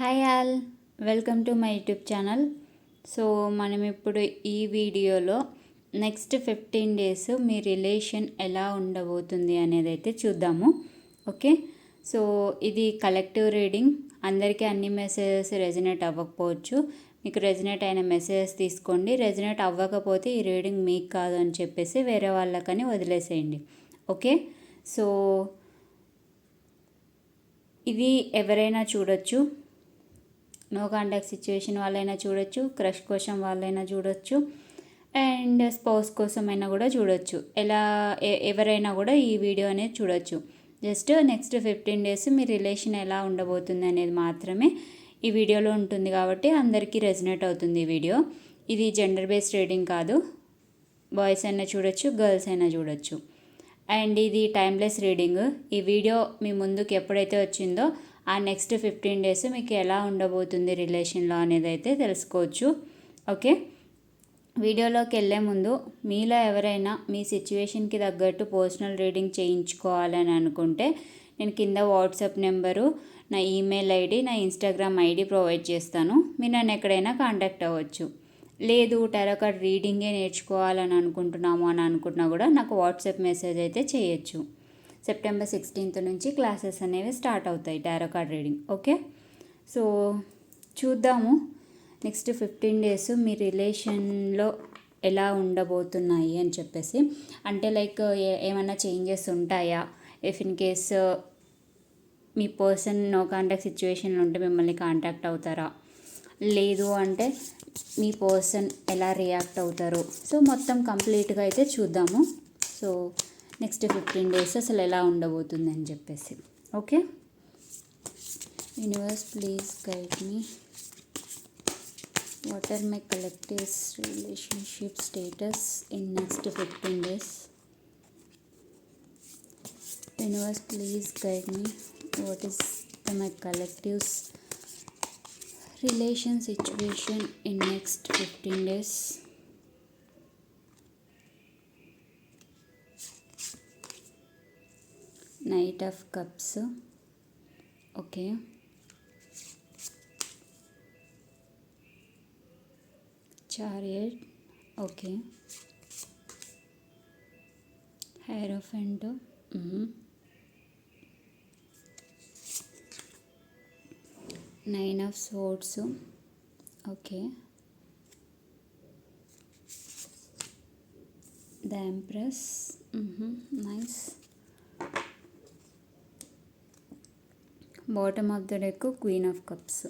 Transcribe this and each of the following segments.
Hi all welcome to my YouTube channel so మనం ఇప్పుడు ఈ వీడియోలో నెక్స్ట్ ఫిఫ్టీన్ డేస్ మీ రిలేషన్ ఎలా ఉండబోతుంది అనేది అయితే చూద్దాము ఓకే సో ఇది కలెక్టివ్ రీడింగ్ అందరికీ అన్ని మెసేజెస్ రెజినేట్ అవ్వకపోవచ్చు మీకు రెజినేట్ అయిన మెసేజెస్ తీసుకోండి రెజినేట్ అవ్వకపోతే ఈ రీడింగ్ మీకు కాదు అని చెప్పేసి వేరే వాళ్ళకని వదిలేసేయండి ఓకే సో ఇది ఎవరైనా చూడొచ్చు నో కాంటాక్ట్ సిచ్యువేషన్ వాళ్ళైనా చూడొచ్చు క్రష్ కోసం వాళ్ళైనా చూడొచ్చు అండ్ స్పౌస్ కోసం అయినా కూడా చూడొచ్చు ఎలా ఎవరైనా కూడా ఈ వీడియో అనేది చూడొచ్చు జస్ట్ నెక్స్ట్ ఫిఫ్టీన్ డేస్ మీ రిలేషన్ ఎలా ఉండబోతుంది అనేది మాత్రమే ఈ వీడియోలో ఉంటుంది కాబట్టి అందరికీ రెజినేట్ అవుతుంది ఈ వీడియో ఇది జెండర్ బేస్డ్ రీడింగ్ కాదు బాయ్స్ అయినా చూడొచ్చు గర్ల్స్ అయినా చూడొచ్చు అండ్ ఇది టైమ్లెస్ రీడింగ్ ఈ వీడియో మీ ముందుకు ఎప్పుడైతే వచ్చిందో ఆ నెక్స్ట్ ఫిఫ్టీన్ డేస్ మీకు ఎలా ఉండబోతుంది రిలేషన్లో అనేది అయితే తెలుసుకోవచ్చు ఓకే వీడియోలోకి వెళ్ళే ముందు మీలో ఎవరైనా మీ సిచ్యువేషన్కి తగ్గట్టు పర్సనల్ రీడింగ్ చేయించుకోవాలని అనుకుంటే నేను కింద వాట్సాప్ నెంబరు నా ఈమెయిల్ ఐడి నా ఇన్స్టాగ్రామ్ ఐడి ప్రొవైడ్ చేస్తాను మీరు నన్ను ఎక్కడైనా కాంటాక్ట్ అవ్వచ్చు లేదు టెరకట్ రీడింగే నేర్చుకోవాలని అనుకుంటున్నాము అని అనుకుంటున్నా కూడా నాకు వాట్సాప్ మెసేజ్ అయితే చేయొచ్చు సెప్టెంబర్ సిక్స్టీన్త్ నుంచి క్లాసెస్ అనేవి స్టార్ట్ అవుతాయి tarot card reading okay so చూద్దాము నెక్స్ట్ ఫిఫ్టీన్ డేస్ మీ రిలేషన్లో ఎలా ఉండబోతున్నాయి అని చెప్పేసి అంటే లైక్ ఏమైనా చేంజెస్ ఉంటాయా ఇఫ్ ఇన్ కేస్ మీ పర్సన్ నో కాంటాక్ట్ సిచ్యువేషన్లో ఉంటే మిమ్మల్ని కాంటాక్ట్ అవుతారా లేదు అంటే మీ పర్సన్ ఎలా రియాక్ట్ అవుతారు సో మొత్తం కంప్లీట్గా అయితే చూద్దాము సో నెక్స్ట్ ఫిఫ్టీన్ డేస్ అసలు ఎలా ఉండబోతుంది అని చెప్పేసి okay universe please guide me what are my collectives relationship status in next fifteen days universe please guide me what is the my collectives relation situation in next fifteen days Knight of Cups. Okay. Chariot. Okay. Hierophant. Nine of Swords. Okay. The Empress. Nice. Bottom of the deck queen of cups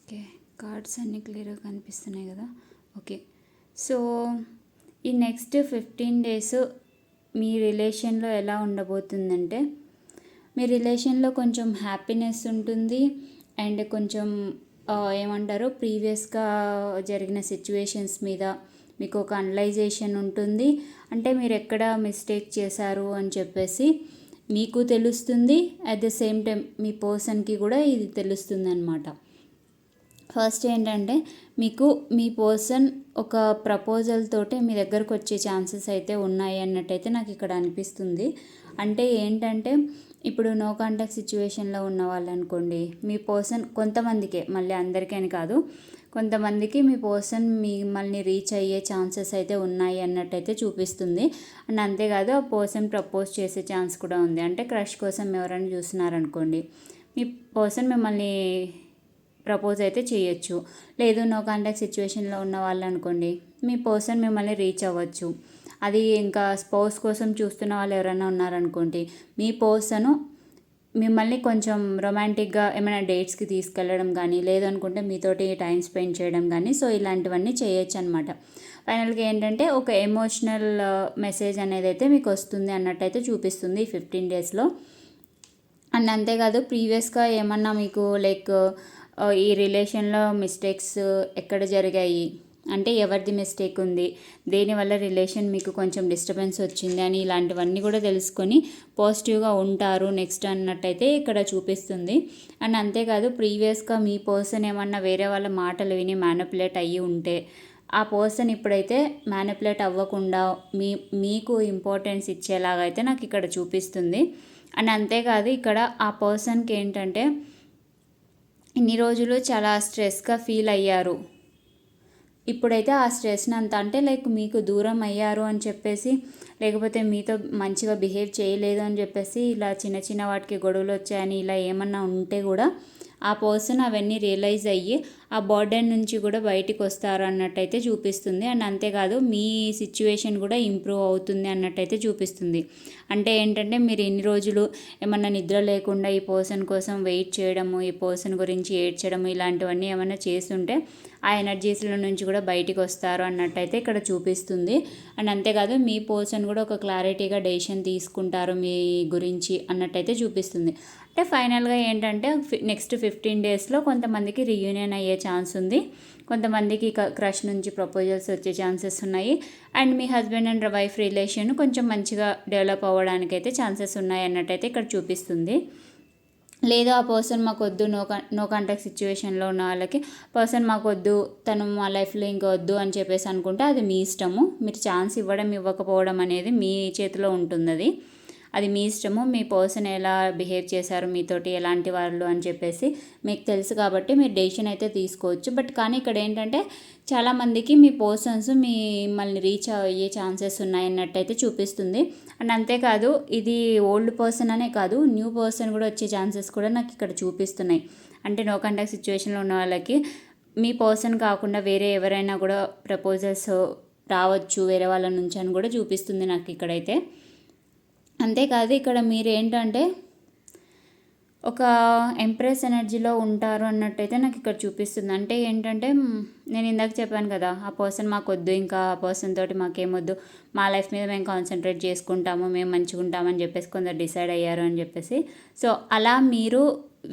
okay cards అన్నీ క్లియర్గా కనిపిస్తున్నాయి కదా okay so ఈ next fifteen days మీ రిలేషన్లో ఎలా ఉండబోతుందంటే మీ రిలేషన్లో కొంచెం హ్యాపీనెస్ ఉంటుంది అండ్ కొంచెం ఏమంటారు ప్రీవియస్గా జరిగిన సిచ్యువేషన్స్ మీద మీకు ఒక అనలైజేషన్ ఉంటుంది అంటే మీరు ఎక్కడ మిస్టేక్ చేశారు అని చెప్పేసి మీకు తెలుస్తుంది అట్ ద సేమ్ టైం మీ పర్సన్కి కూడా ఇది తెలుస్తుంది అనమాట ఫస్ట్ ఏంటంటే మీకు మీ పర్సన్ ఒక ప్రపోజల్ తోటే మీ దగ్గరకు వచ్చే ఛాన్సెస్ అయితే ఉన్నాయి అన్నట్టయితే నాకు ఇక్కడ అనిపిస్తుంది అంటే ఏంటంటే ఇప్పుడు నో కాంటాక్ట్ సిచ్యువేషన్లో ఉన్న వాళ్ళు అనుకోండి మీ పర్సన్ కొంతమందికే మళ్ళీ అందరికీ అని కాదు కొంతమందికి మీ పర్సన్ మిమ్మల్ని రీచ్ అయ్యే ఛాన్సెస్ అయితే ఉన్నాయి అన్నట్టయితే చూపిస్తుంది అండ్ అంతేకాదు ఆ పర్సన్ ప్రపోజ్ చేసే ఛాన్స్ కూడా ఉంది అంటే క్రష్ కోసం ఎవరైనా చూస్తున్నారనుకోండి మీ పర్సన్ మిమ్మల్ని ప్రపోజ్ అయితే చేయొచ్చు లేదు నో కాంటాక్ట్ సిచ్యువేషన్లో ఉన్న వాళ్ళు అనుకోండి మీ పర్సన్ మిమ్మల్ని రీచ్ అవ్వచ్చు అది ఇంకా స్పోర్ట్స్ కోసం చూస్తున్న వాళ్ళు ఎవరైనా ఉన్నారనుకోండి మీ పర్సను మిమ్మల్ని కొంచెం రొమాంటిక్గా ఏమైనా డేట్స్కి తీసుకెళ్ళడం కానీ లేదనుకుంటే మీతోటి టైం స్పెండ్ చేయడం కానీ సో ఇలాంటివన్నీ చేయొచ్చు అనమాట ఫైనల్గా ఏంటంటే ఒక ఎమోషనల్ మెసేజ్ అనేది అయితే మీకు వస్తుంది అన్నట్టయితే చూపిస్తుంది ఫిఫ్టీన్ డేస్లో అండ్ అంతేకాదు ప్రీవియస్గా ఏమన్నా మీకు లైక్ ఈ రిలేషన్లో మిస్టేక్స్ ఎక్కడ జరిగాయి అంటే ఎవరిది మిస్టేక్ ఉంది దేనివల్ల రిలేషన్ మీకు కొంచెం డిస్టర్బెన్స్ వచ్చింది అని ఇలాంటివన్నీ కూడా తెలుసుకొని పాజిటివ్గా ఉంటారు నెక్స్ట్ అన్నట్టయితే ఇక్కడ చూపిస్తుంది అండ్ అంతేకాదు ప్రీవియస్గా మీ పర్సన్ ఏమన్నా వేరే వాళ్ళ మాటలు విని మ్యానిపులేట్ అయ్యి ఉంటే ఆ పర్సన్ ఇప్పుడైతే మ్యానిపులేట్ అవ్వకుండా మీ మీకు ఇంపార్టెన్స్ ఇచ్చేలాగా అయితే నాకు ఇక్కడ చూపిస్తుంది అండ్ అంతేకాదు ఇక్కడ ఆ పర్సన్కి ఏంటంటే ఇన్ని రోజులు చాలా స్ట్రెస్గా ఫీల్ అయ్యారు ఇప్పుడైతే ఆ స్ట్రెస్ని అంత అంటే లైక్ మీకు దూరం అయ్యారు అని చెప్పేసి లేకపోతే మీతో మంచిగా బిహేవ్ చేయలేదు అని చెప్పేసి ఇలా చిన్న చిన్న వాటికి గొడవలు వచ్చాయని ఇలా ఏమన్నా ఉంటే కూడా ఆ పర్సన్ అవన్నీ రియలైజ్ అయ్యి ఆ బర్డెన్ నుంచి కూడా బయటికి వస్తారు అన్నట్టయితే చూపిస్తుంది అండ్ అంతేకాదు మీ సిచ్యువేషన్ కూడా ఇంప్రూవ్ అవుతుంది అన్నట్టయితే చూపిస్తుంది అంటే ఏంటంటే మీరు ఎన్ని రోజులు ఏమన్నా నిద్ర లేకుండా ఈ పర్సన్ కోసం వెయిట్ చేయడము ఈ పర్సన్ గురించి ఏడ్చడము ఇలాంటివన్నీ ఏమైనా చేస్తుంటే ఆ ఎనర్జీస్ల నుంచి కూడా బయటికి వస్తారు అన్నట్టయితే ఇక్కడ చూపిస్తుంది అండ్ అంతేకాదు మీ పర్సన్ కూడా ఒక క్లారిటీగా డెసిషన్ తీసుకుంటారు మీ గురించి అన్నట్టయితే చూపిస్తుంది అంటే ఫైనల్గా ఏంటంటే నెక్స్ట్ ఫిఫ్టీన్ డేస్లో కొంతమందికి రీయూనియన్ అయ్యే ఛాన్స్ ఉంది కొంతమందికి క్రష్ నుంచి ప్రపోజల్స్ వచ్చే ఛాన్సెస్ ఉన్నాయి అండ్ మీ హస్బెండ్ అండ్ వైఫ్ రిలేషన్ కొంచెం మంచిగా డెవలప్ అవ్వడానికి అయితే ఛాన్సెస్ ఉన్నాయి అన్నట్టయితే ఇక్కడ చూపిస్తుంది లేదు ఆ పర్సన్ మాకు వద్దు నో నో కాంటాక్ట్ సిచ్యువేషన్లో ఉన్న వాళ్ళకి పర్సన్ మాకు వద్దు తను మా లైఫ్లో ఇంకా వద్దు అని చెప్పేసి అనుకుంటే అది మీ ఇష్టము మీరు ఛాన్స్ ఇవ్వడం ఇవ్వకపోవడం అనేది మీ చేతిలో ఉంటుంది అది అది మీ ఇష్టము మీ పర్సన్ ఎలా బిహేవ్ చేశారు మీతోటి ఎలాంటి వాళ్ళు అని చెప్పేసి మీకు తెలుసు కాబట్టి మీరు డెసిషన్ అయితే తీసుకోవచ్చు బట్ కానీ ఇక్కడ ఏంటంటే చాలామందికి మీ పర్సన్స్ మిమ్మల్ని రీచ్ అయ్యే ఛాన్సెస్ ఉన్నాయన్నట్టయితే చూపిస్తుంది అండ్ అంతేకాదు ఇది ఓల్డ్ పర్సన్ అనే కాదు న్యూ పర్సన్ కూడా వచ్చే ఛాన్సెస్ కూడా నాకు ఇక్కడ చూపిస్తున్నాయి అంటే నో కాంటాక్ట్ సిచ్యువేషన్లో ఉన్న వాళ్ళకి మీ పర్సన్ కాకుండా వేరే ఎవరైనా కూడా ప్రపోజల్స్ రావచ్చు వేరే వాళ్ళ నుంచి అని కూడా చూపిస్తుంది నాకు ఇక్కడైతే అంతేకాదు ఇక్కడ మీరు ఏంటంటే ఒక ఎంప్రెస్ ఎనర్జీలో ఉంటారు అన్నట్టయితే నాకు ఇక్కడ చూపిస్తుంది అంటే ఏంటంటే నేను ఇందాక చెప్పాను కదా ఆ పర్సన్ మాకు వద్దు ఇంకా ఆ పర్సన్ తోటి మాకేమొద్దు మా లైఫ్ మీద మేము కాన్సన్ట్రేట్ చేసుకుంటాము మేము మంచిగా ఉంటామని చెప్పేసి కొందరు డిసైడ్ అయ్యారు అని చెప్పేసి సో అలా మీరు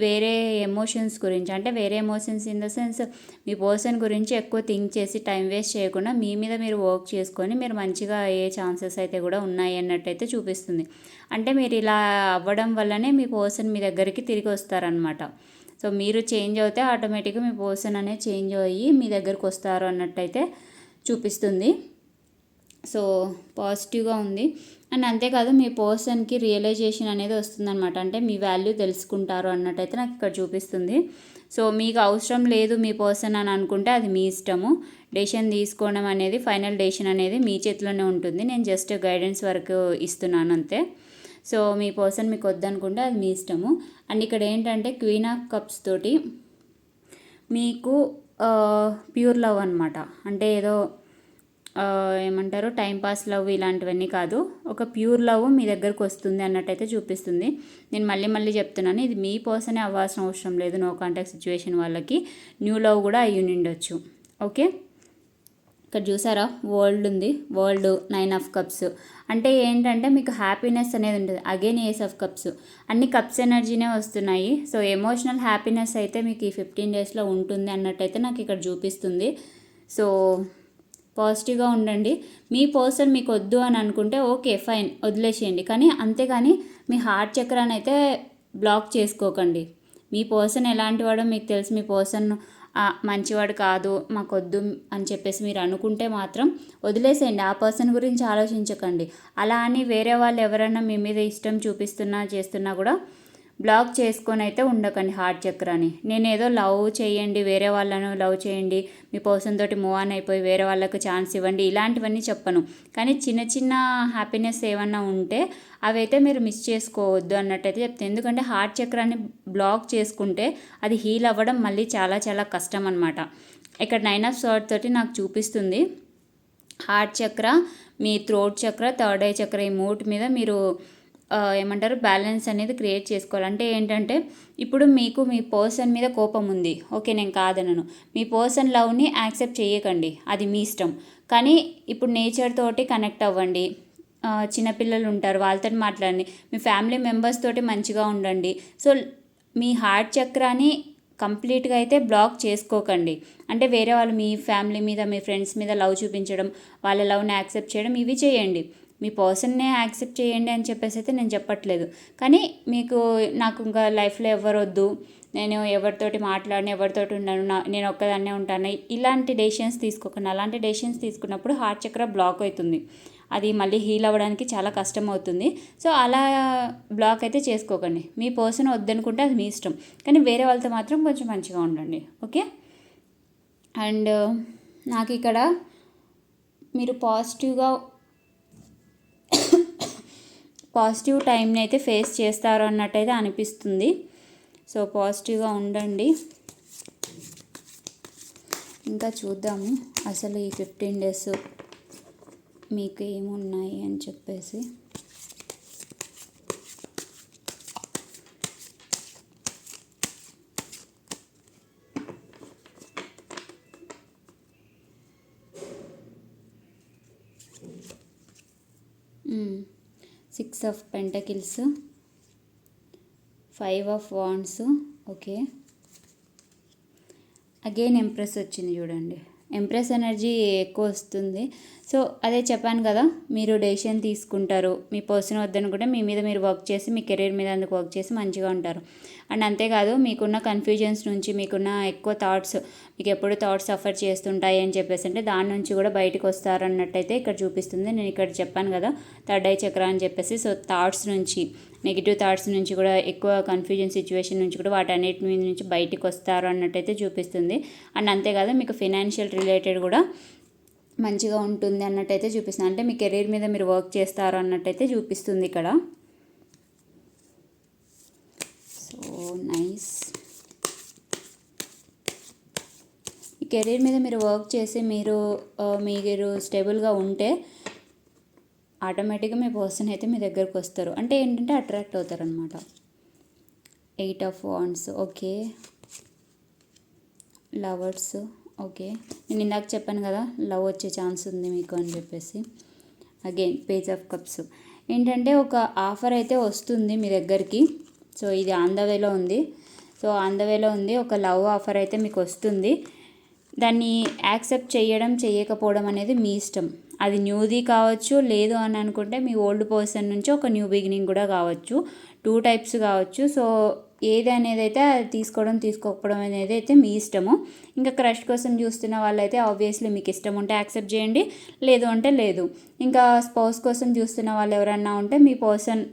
వేరే ఎమోషన్స్ గురించి అంటే వేరే ఎమోషన్స్ ఇన్ ద సెన్స్ మీ పర్సన్ గురించి ఎక్కువ థింక్ చేసి టైం వేస్ట్ చేయకుండా మీ మీద మీరు వర్క్ చేసుకొని మీరు మంచిగా అయ్యే ఛాన్సెస్ అయితే కూడా ఉన్నాయి అన్నట్టయితే చూపిస్తుంది అంటే మీరు ఇలా అవ్వడం వల్లనే మీ పర్సన్ మీ దగ్గరికి తిరిగి వస్తారనమాట సో మీరు చేంజ్ అవుతే ఆటోమేటిక్గా మీ పర్సన్ అనేది చేంజ్ అయ్యి మీ దగ్గరికి వస్తారు అన్నట్టయితే చూపిస్తుంది సో పాజిటివ్గా ఉంది అండ్ అంతేకాదు మీ పర్సన్కి రియలైజేషన్ అనేది వస్తుందనమాట అంటే మీ వాల్యూ తెలుసుకుంటారు అన్నట్టయితే నాకు ఇక్కడ చూపిస్తుంది సో మీకు అవసరం లేదు మీ పర్సన్ అని అనుకుంటే అది మీ ఇష్టము డెసిషన్ తీసుకోవడం అనేది ఫైనల్ డెసిషన్ అనేది మీ చేతిలోనే ఉంటుంది నేను జస్ట్ గైడెన్స్ వరకు ఇస్తున్నాను అంతే సో మీ పర్సన్ మీకు వద్దనుకుంటే అది మీ ఇష్టము అండ్ ఇక్కడ ఏంటంటే క్వీన్ ఆఫ్ కప్స్ తోటి మీకు ప్యూర్ లవ్ అనమాట అంటే ఏదో ఏమంటారు టైంపాస్ లవ్ ఇలాంటివన్నీ కాదు ఒక ప్యూర్ లవ్ మీ దగ్గరకు వస్తుంది అన్నట్టయితే చూపిస్తుంది నేను మళ్ళీ మళ్ళీ చెప్తున్నాను ఇది మీ పర్సనే అవ్వాల్సిన అవసరం లేదు నో కాంటాక్ట్ సిచ్యువేషన్ వాళ్ళకి న్యూ లవ్ కూడా అయ్యి ఉండొచ్చు ఓకే ఇక్కడ చూసారా వరల్డ్ ఉంది వరల్డ్ నైన్ ఆఫ్ కప్స్ అంటే ఏంటంటే మీకు హ్యాపీనెస్ అనేది ఉంటుంది అగైన్ ఏస్ ఆఫ్ కప్స్ అన్ని కప్స్ ఎనర్జీనే వస్తున్నాయి సో ఎమోషనల్ హ్యాపీనెస్ అయితే మీకు ఈ ఫిఫ్టీన్ డేస్లో ఉంటుంది అన్నట్టయితే నాకు ఇక్కడ చూపిస్తుంది సో పాజిటివ్గా ఉండండి మీ పర్సన్ మీకు వద్దు అని అనుకుంటే ఓకే ఫైన్ వదిలేసేయండి కానీ అంతేగాని మీ హార్ట్ చక్రాన్ని అయితే బ్లాక్ చేసుకోకండి మీ పర్సన్ ఎలాంటి వాడో మీకు తెలుసు మీ పర్సన్ మంచివాడు కాదు మాకు వద్దు అని చెప్పేసి మీరు అనుకుంటే మాత్రం వదిలేసేయండి ఆ పర్సన్ గురించి ఆలోచించకండి అలా అని వేరే వాళ్ళు ఎవరైనా మీ మీద ఇష్టం చూపిస్తున్నా చేస్తున్నా కూడా బ్లాక్ చేసుకొని అయితే ఉండకండి హార్ట్ చక్రాన్ని నేనేదో లవ్ చేయండి వేరే వాళ్ళను లవ్ చేయండి మీ పర్సన్ తోటి మూవ్ ఆన్ అయిపోయి వేరే వాళ్ళకు ఛాన్స్ ఇవ్వండి ఇలాంటివన్నీ చెప్పను కానీ చిన్న చిన్న హ్యాపీనెస్ ఏమన్నా ఉంటే అవైతే మీరు మిస్ చేసుకోవద్దు అన్నట్టయితే చెప్తాను ఎందుకంటే హార్ట్ చక్రాన్ని బ్లాక్ చేసుకుంటే అది హీల్ అవ్వడం మళ్ళీ చాలా చాలా కష్టం అనమాట ఇక్కడ నైన్ ఆఫ్ షార్ట్ తోటి నాకు చూపిస్తుంది హార్ట్ చక్ర మీ throat chakra third eye chakra ఈ మూటి మీద మీరు ఏమంటారు బ్యాలెన్స్ అనేది క్రియేట్ చేసుకోవాలి అంటే ఏంటంటే ఇప్పుడు మీకు మీ పర్సన్ మీద కోపం ఉంది ఓకే నేను కాదనను మీ పర్సన్ లవ్ని యాక్సెప్ట్ చేయకండి అది మీ ఇష్టం కానీ ఇప్పుడు నేచర్ తోటి కనెక్ట్ అవ్వండి చిన్నపిల్లలు ఉంటారు వాళ్ళతో మాట్లాడండి మీ ఫ్యామిలీ మెంబర్స్ తోటి మంచిగా ఉండండి సో మీ హార్ట్ చక్రాన్ని కంప్లీట్గా అయితే బ్లాక్ చేసుకోకండి అంటే వేరే వాళ్ళు మీ ఫ్యామిలీ మీద మీ ఫ్రెండ్స్ మీద లవ్ చూపించడం వాళ్ళ లవ్ని యాక్సెప్ట్ చేయడం ఇవి చేయండి మీ పర్సన్నే యాక్సెప్ట్ చేయండి అని చెప్పేసి అయితే నేను చెప్పట్లేదు కానీ మీకు నాకు ఇంకా లైఫ్లో ఎవరొద్దు నేను ఎవరితోటి మాట్లాడిన ఎవరితోటి ఉన్నాను నా నేను ఒక్కదాన్నే ఉంటాను ఇలాంటి డెసిషన్స్ తీసుకోకుండా అలాంటి డెసిషన్స్ తీసుకున్నప్పుడు హార్ట్ చక్ర బ్లాక్ అవుతుంది అది మళ్ళీ హీల్ అవ్వడానికి చాలా కష్టం అవుతుంది సో అలా బ్లాక్ అయితే చేసుకోకండి మీ పర్సన్ వద్దనుకుంటే అది మీ ఇష్టం కానీ వేరే వాళ్ళతో మాత్రం కొంచెం మంచిగా ఉండండి ఓకే అండ్ నాకు ఇక్కడ మీరు పాజిటివ్గా పాజిటివ్ టైంని అయితే ఫేస్ చేస్తారు అన్నట్టయితే అనిపిస్తుంది సో పాజిటివ్గా ఉండండి ఇంకా చూద్దాము అసలు ఈ ఫిఫ్టీన్ డేస్ మీకు ఏమున్నాయి అని చెప్పేసి six of pentacles five of wands okay again empress వచ్చింది చూడండి ఎంప్రెస్ ఎనర్జీ ఎక్కువ వస్తుంది సో అదే చెప్పాను కదా మీరు డెసిషన్ తీసుకుంటారు మీ పర్సన్ కూడా మీ మీద మీరు వర్క్ చేసి మీ కెరీర్ మీద అందుకు వర్క్ చేసి మంచిగా ఉంటారు అండ్ అంతేకాదు మీకున్న కన్ఫ్యూజన్స్ నుంచి మీకున్న ఎక్కువ థాట్స్ మీకు ఎప్పుడు థాట్స్ సఫర్ చేస్తుంటాయి అని చెప్పేసి అంటే దాని నుంచి కూడా బయటకు వస్తారన్నట్టయితే ఇక్కడ చూపిస్తుంది నేను ఇక్కడ చెప్పాను కదా థర్డ్ ఐ చక్ర అని చెప్పేసి సో థాట్స్ నుంచి నెగిటివ్ థాట్స్ నుంచి కూడా ఎక్కువ కన్ఫ్యూజన్ సిచ్యువేషన్ నుంచి కూడా వాటన్నిటి మీద నుంచి బయటకు వస్తారు అన్నట్టయితే చూపిస్తుంది అండ్ అంతేకాదు మీకు ఫినాన్షియల్ రిలేటెడ్ కూడా మంచిగా ఉంటుంది అన్నట్టయితే చూపిస్తుంది అంటే మీ కెరీర్ మీద మీరు వర్క్ చేస్తారు అన్నట్టయితే చూపిస్తుంది ఇక్కడ నైస్ ఈ కెరీర్ మీద మీరు వర్క్ చేసి మీరు మీరు స్టేబుల్గా ఉంటే ఆటోమేటిక్గా మీ పర్సన్ అయితే మీ దగ్గరకు వస్తారు అంటే ఏంటంటే అట్రాక్ట్ అవుతారు అనమాట eight of wands okay lovers okay నేను ఇందాక చెప్పాను కదా లవ్ వచ్చే ఛాన్స్ ఉంది మీకు అని చెప్పేసి అగైన్ పేజ్ ఆఫ్ కప్స్ ఏంటంటే ఒక ఆఫర్ అయితే వస్తుంది మీ దగ్గరికి సో ఇది అందవేలో ఉంది సో అందవేలో ఉంది ఒక లవ్ ఆఫర్ అయితే మీకు వస్తుంది దాన్ని యాక్సెప్ట్ చేయడం చేయకపోవడం అనేది మీ ఇష్టం అది న్యూది కావచ్చు లేదు అని అనుకుంటే మీ ఓల్డ్ పర్సన్ నుంచి ఒక న్యూ బిగినింగ్ కూడా కావచ్చు టూ టైప్స్ కావచ్చు సో ఏది అనేది అయితే అది తీసుకోవడం తీసుకోకపోవడం అనేది అయితే మీ ఇష్టము ఇంకా క్రష్ కోసం చూస్తున్న వాళ్ళైతే ఆబ్వియస్లీ మీకు ఇష్టం ఉంటే యాక్సెప్ట్ చేయండి లేదు అంటే లేదు ఇంకా స్పౌస్ కోసం చూస్తున్న వాళ్ళు ఎవరన్నా ఉంటే మీ పర్సన్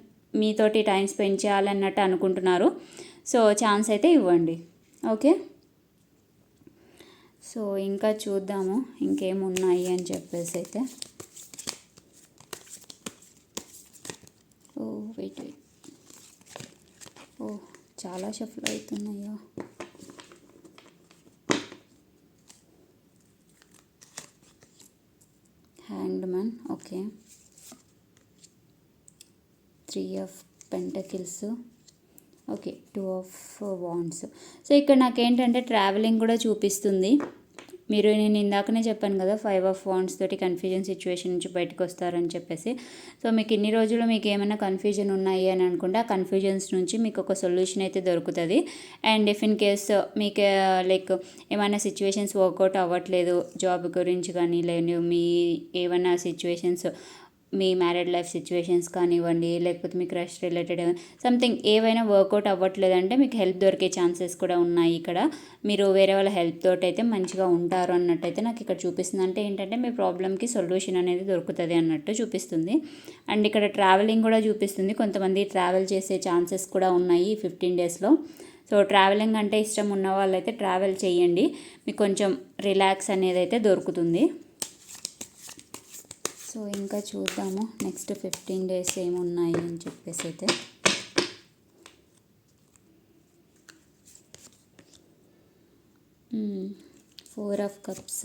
మీతోటి టైం స్పెండ్ చేయాలన్నట్టు అనుకుంటున్నారు సో ఛాన్స్ అయితే ఇవ్వండి ఓకే సో ఇంకా చూద్దాము ఇంకేమున్నాయి అని చెప్పేసి అయితే ఓ వెయిట్ వెయిట్ ఓ చాలా షఫ్లు అవుతున్నాయో hanged man okay three of pentacles okay two of wands so ఇక్కడ నాకేంటంటే ట్రావెలింగ్ కూడా చూపిస్తుంది మీరు నేను ఇందాకనే చెప్పాను కదా ఫైవ్ ఆఫ్ వాన్స్ తోటి కన్ఫ్యూజన్ సిచ్యువేషన్ నుంచి బయటకు వస్తారని చెప్పేసి సో మీకు ఇన్ని రోజులు మీకు ఏమైనా కన్ఫ్యూజన్ ఉన్నాయి అని అనుకుంటే ఆ కన్ఫ్యూజన్స్ నుంచి మీకు ఒక సొల్యూషన్ అయితే దొరుకుతుంది and if in case uh, మీకు లైక్ uh, ఏమైనా సిచ్యువేషన్స్ వర్కౌట్ అవ్వట్లేదు జాబ్ గురించి కానీ లేని మీ ఏమైనా సిచ్యువేషన్స్ మీ మ్యారేడ్ లైఫ్ సిచ్యువేషన్స్ కానివ్వండి లేకపోతే మీ క్రష్ రిలేటెడ్ సంథింగ్ ఏవైనా వర్కౌట్ అవ్వట్లేదంటే మీకు హెల్ప్ దొరికే ఛాన్సెస్ కూడా ఉన్నాయి ఇక్కడ మీరు వేరే వాళ్ళ హెల్ప్ తోటి అయితే మంచిగా ఉంటారు అన్నట్టయితే నాకు ఇక్కడ చూపిస్తుంది అంటే ఏంటంటే మీ ప్రాబ్లమ్కి సొల్యూషన్ అనేది దొరుకుతుంది అన్నట్టు చూపిస్తుంది అండ్ ఇక్కడ ట్రావెలింగ్ కూడా చూపిస్తుంది కొంతమంది ట్రావెల్ చేసే ఛాన్సెస్ కూడా ఉన్నాయి ఫిఫ్టీన్ డేస్లో సో ట్రావెలింగ్ అంటే ఇష్టం ఉన్న వాళ్ళైతే ట్రావెల్ చేయండి మీకు కొంచెం రిలాక్స్ అనేది అయితే దొరుకుతుంది సో ఇంకా చూద్దాము నెక్స్ట్ ఫిఫ్టీన్ డేస్ ఏమున్నాయి అని చెప్పేసి అయితే four of cups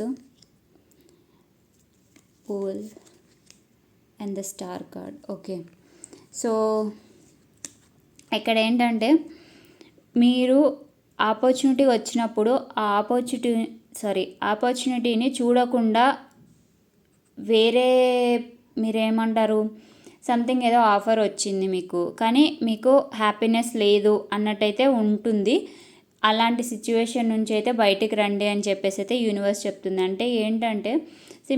fool and the star card okay so ఇక్కడ ఏంటంటే మీరు ఆపర్చునిటీ వచ్చినప్పుడు ఆ ఆపర్చునిటీ సారీ ఆపర్చునిటీని చూడకుండా వేరే మీరేమంటారు సంథింగ్ ఏదో ఆఫర్ వచ్చింది మీకు కానీ మీకు హ్యాపీనెస్ లేదు అన్నట్టయితే ఉంటుంది అలాంటి సిచ్యువేషన్ నుంచి అయితే బయటికి రండి అని చెప్పేసి అయితే యూనివర్స్ చెప్తుంది అంటే ఏంటంటే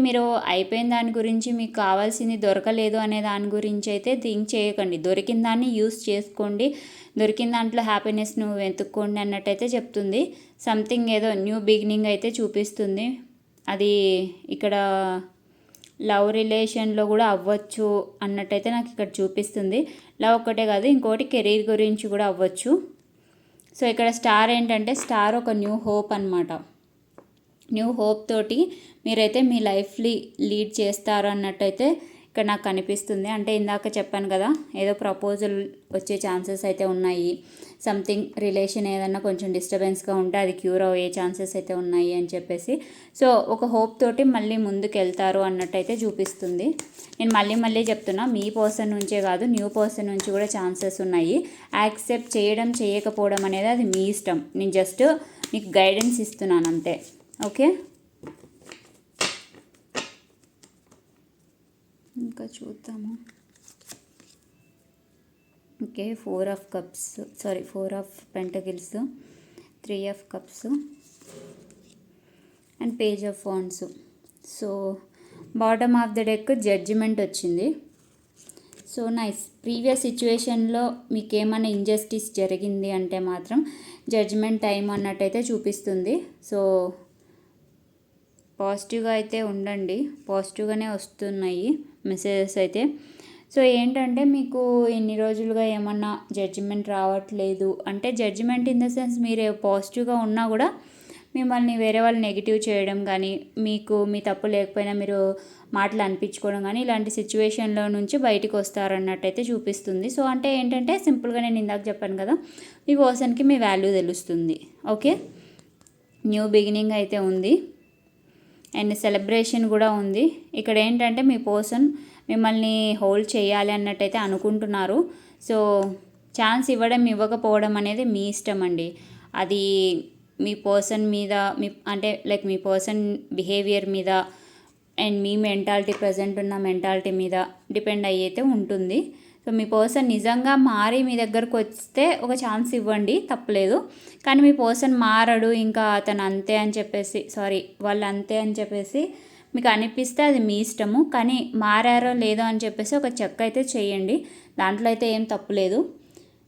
మీరు అయిపోయిన దాని గురించి మీకు కావాల్సింది దొరకలేదు అనే దాని గురించి అయితే థింక్ చేయకండి దొరికిన దాన్ని యూస్ చేసుకోండి దొరికిన దాంట్లో హ్యాపీనెస్ నువ్వు వెతుక్కోండి అన్నట్టయితే చెప్తుంది సంథింగ్ ఏదో న్యూ బిగినింగ్ అయితే చూపిస్తుంది అది ఇక్కడ లవ్ రిలేషన్లో కూడా అవ్వచ్చు అన్నట్టయితే నాకు ఇక్కడ చూపిస్తుంది లవ్ ఒకటే కాదు ఇంకోటి కెరీర్ గురించి కూడా అవ్వచ్చు సో ఇక్కడ స్టార్ ఏంటంటే స్టార్ ఒక న్యూ హోప్ అనమాట న్యూ హోప్ తోటి మీరైతే మీ లైఫ్లీ లీడ్ చేస్తారు అన్నట్టయితే ఇక్కడ నాకు కనిపిస్తుంది అంటే ఇందాక చెప్పాను కదా ఏదో ప్రపోజల్ వచ్చే ఛాన్సెస్ అయితే ఉన్నాయి సంథింగ్ రిలేషన్ ఏదన్నా కొంచెం డిస్టర్బెన్స్గా ఉంటే అది క్యూర్ అయ్యే ఛాన్సెస్ అయితే ఉన్నాయి అని చెప్పేసి సో ఒక హోప్ తోటి మళ్ళీ ముందుకు వెళ్తారు అన్నట్టయితే చూపిస్తుంది నేను మళ్ళీ మళ్ళీ చెప్తున్నా మీ పర్సన్ నుంచే కాదు న్యూ పర్సన్ నుంచి కూడా ఛాన్సెస్ ఉన్నాయి యాక్సెప్ట్ చేయడం చేయకపోవడం అనేది అది మీ ఇష్టం నేను జస్ట్ మీకు గైడెన్స్ ఇస్తున్నాను అంతే ఓకే ఇంకా చూద్దాము okay four of cups sorry four of pentacles three of cups and page of phones so bottom of the deck judgement వచ్చింది సో నైస్ ప్రీవియస్ సిచ్యువేషన్లో మీకు ఏమైనా ఇంజస్టిస్ జరిగింది అంటే మాత్రం జడ్జిమెంట్ టైం అన్నట్టయితే చూపిస్తుంది సో పాజిటివ్గా అయితే ఉండండి పాజిటివ్గానే వస్తున్నాయి మెసేజెస్ అయితే సో ఏంటంటే మీకు ఇన్ని రోజులుగా ఏమన్నా జడ్జిమెంట్ రావట్లేదు అంటే జడ్జిమెంట్ ఇన్ ద సెన్స్ మీరు పాజిటివ్గా ఉన్నా కూడా మిమ్మల్ని వేరే వాళ్ళు నెగిటివ్ చేయడం కానీ మీకు మీ తప్పు లేకపోయినా మీరు మాటలు అనిపించుకోవడం కానీ ఇలాంటి సిచ్యువేషన్లో నుంచి బయటకు వస్తారన్నట్టయితే చూపిస్తుంది సో అంటే ఏంటంటే సింపుల్గా నేను ఇందాక చెప్పాను కదా మీ పర్సన్కి మీ వాల్యూ తెలుస్తుంది ఓకే న్యూ బిగినింగ్ అయితే ఉంది అండ్ సెలబ్రేషన్ కూడా ఉంది ఇక్కడ ఏంటంటే మీ పర్సన్ మిమ్మల్ని హోల్డ్ చేయాలి అన్నట్టయితే అనుకుంటున్నారు సో ఛాన్స్ ఇవ్వడం ఇవ్వకపోవడం అనేది మీ ఇష్టం అండి అది మీ పర్సన్ మీద మీ అంటే లైక్ మీ పర్సన్ బిహేవియర్ మీద అండ్ మీ మెంటాలిటీ ప్రజెంట్ ఉన్న మెంటాలిటీ మీద డిపెండ్ అయ్యి అయితే ఉంటుంది సో మీ పర్సన్ నిజంగా మారి మీ దగ్గరకు వస్తే ఒక ఛాన్స్ ఇవ్వండి తప్పలేదు కానీ మీ పర్సన్ మారడు ఇంకా అతను అంతే అని చెప్పేసి సారీ వాళ్ళు అంతే అని చెప్పేసి మీకు అనిపిస్తే అది మీ ఇష్టము కానీ మారారో లేదో అని చెప్పేసి ఒక చెక్ అయితే చేయండి దాంట్లో అయితే ఏం తప్పులేదు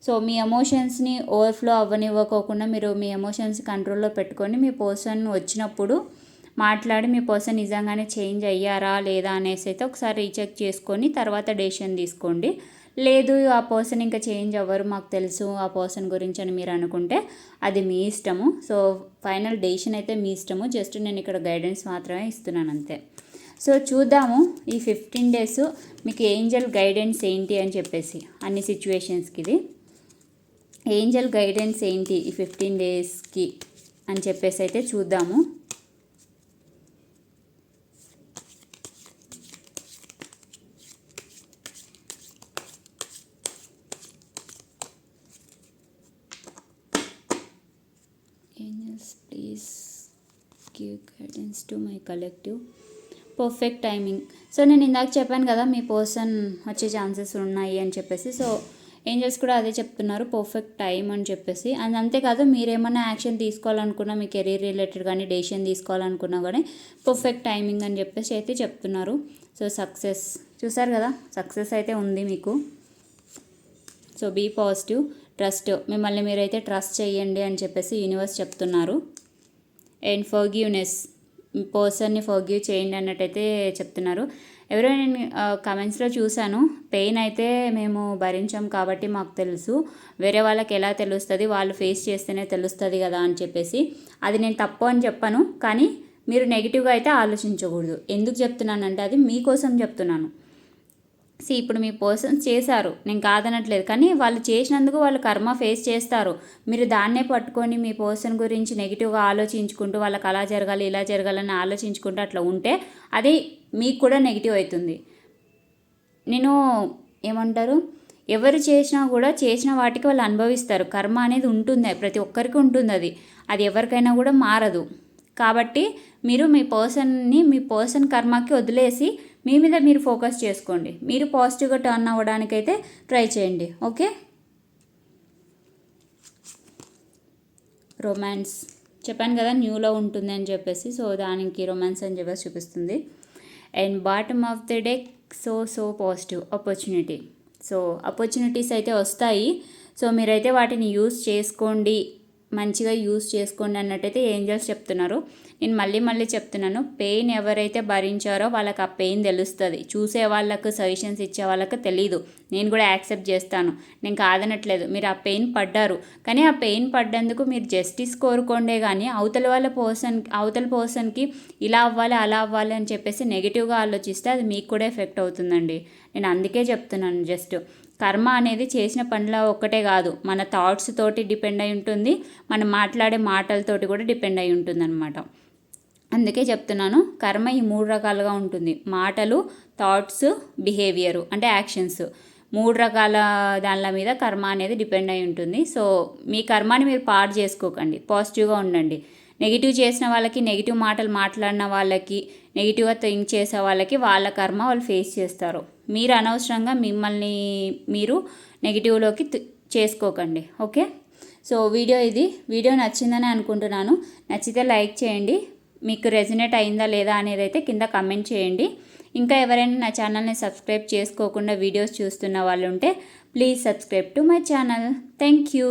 సో మీ ఎమోషన్స్ని ఓవర్ఫ్లో అవ్వనివ్వకోకుండా మీరు మీ ఎమోషన్స్ కంట్రోల్లో పెట్టుకొని మీ పర్సన్ వచ్చినప్పుడు మాట్లాడి మీ పర్సన్ నిజంగానే చేంజ్ అయ్యారా లేదా అనేసి అయితే ఒకసారి రీచెక్ చేసుకొని తర్వాత డెసిషన్ తీసుకోండి లేదు ఆ పర్సన్ ఇంకా చేంజ్ అవ్వరు మాకు తెలుసు ఆ పర్సన్ గురించి అని మీరు అనుకుంటే అది మీ ఇష్టము సో ఫైనల్ డెసిషన్ అయితే మీ ఇష్టము జస్ట్ నేను ఇక్కడ గైడెన్స్ మాత్రమే ఇస్తున్నాను అంతే సో చూద్దాము ఈ ఫిఫ్టీన్ డేస్ మీకు ఏంజల్ గైడెన్స్ ఏంటి అని చెప్పేసి అన్ని సిచ్యువేషన్స్కి ఇది ఏంజల్ గైడెన్స్ ఏంటి ఈ ఫిఫ్టీన్ డేస్కి అని చెప్పేసి అయితే చూద్దాము కలెక్టివ్ పర్ఫెక్ట్ టైమింగ్ సో నేను ఇందాక చెప్పాను కదా మీ పర్సన్ వచ్చే ఛాన్సెస్ ఉన్నాయి అని చెప్పేసి సో ఏంజల్స్ కూడా అదే చెప్తున్నారు పర్ఫెక్ట్ టైం అని చెప్పేసి అండ్ అంతేకాదు మీరేమైనా యాక్షన్ తీసుకోవాలనుకున్నా మీ కెరీర్ రిలేటెడ్ కానీ డెసిషన్ తీసుకోవాలనుకున్నా కానీ పర్ఫెక్ట్ టైమింగ్ అని చెప్పేసి అయితే చెప్తున్నారు సో సక్సెస్ చూసారు కదా సక్సెస్ అయితే ఉంది మీకు సో బీ పాజిటివ్ ట్రస్ట్ మిమ్మల్ని మీరైతే ట్రస్ట్ చేయండి అని చెప్పేసి యూనివర్స్ చెప్తున్నారు అండ్ ఫర్గ్యూనెస్ పర్సన్ని ఫర్గ్యూ చేయండి అన్నట్టయితే చెప్తున్నారు ఎవరో నేను కమెంట్స్లో చూశాను పెయిన్ అయితే మేము భరించాం కాబట్టి మాకు తెలుసు వేరే వాళ్ళకి ఎలా తెలుస్తుంది వాళ్ళు ఫేస్ చేస్తేనే తెలుస్తుంది కదా అని చెప్పేసి అది నేను తప్పు అని చెప్పాను కానీ మీరు నెగిటివ్గా అయితే ఆలోచించకూడదు ఎందుకు చెప్తున్నానంటే అది మీకోసం చెప్తున్నాను సి ఇప్పుడు మీ పర్సన్స్ చేశారు నేను కాదనట్లేదు కానీ వాళ్ళు చేసినందుకు వాళ్ళు కర్మ ఫేస్ చేస్తారు మీరు దాన్నే పట్టుకొని మీ పర్సన్ గురించి నెగిటివ్గా ఆలోచించుకుంటూ వాళ్ళకి అలా జరగాలి ఇలా జరగాలని ఆలోచించుకుంటూ అట్లా ఉంటే అది మీకు కూడా నెగిటివ్ అవుతుంది నేను ఏమంటారు ఎవరు చేసినా కూడా చేసిన వాటికి వాళ్ళు అనుభవిస్తారు కర్మ అనేది ఉంటుంది ప్రతి ఒక్కరికి ఉంటుంది అది అది ఎవరికైనా కూడా మారదు కాబట్టి మీరు మీ పర్సన్ని మీ పర్సన్ కర్మకి వదిలేసి మీ మీద మీరు ఫోకస్ చేసుకోండి మీరు పాజిటివ్గా టర్న్ అవ్వడానికైతే ట్రై చేయండి ఓకే రొమాన్స్ చెప్పాను కదా న్యూలో ఉంటుంది అని చెప్పేసి సో దానికి రొమాన్స్ అని చెప్పేసి చూపిస్తుంది and bottom of the deck so so positive opportunity so opportunities అయితే వస్తాయి సో మీరైతే వాటిని యూస్ చేసుకోండి మంచిగా యూస్ చేసుకోండి అన్నట్టయితే ఏంజల్స్ చెప్తున్నారు నేను మళ్ళీ మళ్ళీ చెప్తున్నాను పెయిన్ ఎవరైతే భరించారో వాళ్ళకి ఆ పెయిన్ తెలుస్తుంది చూసే వాళ్ళకు సజెషన్స్ ఇచ్చే వాళ్ళకి తెలియదు నేను కూడా యాక్సెప్ట్ చేస్తాను నేను కాదనట్లేదు మీరు ఆ పెయిన్ పడ్డారు కానీ ఆ పెయిన్ పడ్డందుకు మీరు జస్టిస్ కోరుకోండే కానీ అవతల వాళ్ళ పర్సన్ అవతల పర్సన్కి ఇలా అవ్వాలి అలా అవ్వాలి అని చెప్పేసి నెగిటివ్గా ఆలోచిస్తే అది మీకు కూడా ఎఫెక్ట్ అవుతుందండి నేను అందుకే చెప్తున్నాను జస్ట్ కర్మ అనేది చేసిన పనుల ఒక్కటే కాదు మన థాట్స్ తోటి డిపెండ్ అయి ఉంటుంది మనం మాట్లాడే మాటలతోటి కూడా డిపెండ్ అయి ఉంటుంది అనమాట అందుకే చెప్తున్నాను కర్మ ఈ మూడు రకాలుగా ఉంటుంది మాటలు థాట్స్ బిహేవియరు అంటే యాక్షన్స్ మూడు రకాల దానిల మీద కర్మ అనేది డిపెండ్ అయి ఉంటుంది సో మీ కర్మని మీరు పాడు చేసుకోకండి పాజిటివ్గా ఉండండి నెగిటివ్ చేసిన వాళ్ళకి నెగిటివ్ మాటలు మాట్లాడిన వాళ్ళకి నెగిటివ్గా థింక్ చేసే వాళ్ళకి వాళ్ళ కర్మ వాళ్ళు ఫేస్ చేస్తారు మీరు అనవసరంగా మిమ్మల్ని మీరు నెగిటివ్లోకి చేసుకోకండి ఓకే సో వీడియో ఇది వీడియో నచ్చిందని అనుకుంటున్నాను నచ్చితే లైక్ చేయండి మీకు రెజినేట్ అయిందా లేదా అనేది అయితే కింద కమెంట్ చేయండి ఇంకా ఎవరైనా నా ఛానల్ని సబ్స్క్రైబ్ చేసుకోకుండా వీడియోస్ చూస్తున్న వాళ్ళు ఉంటే please subscribe to my channel thank you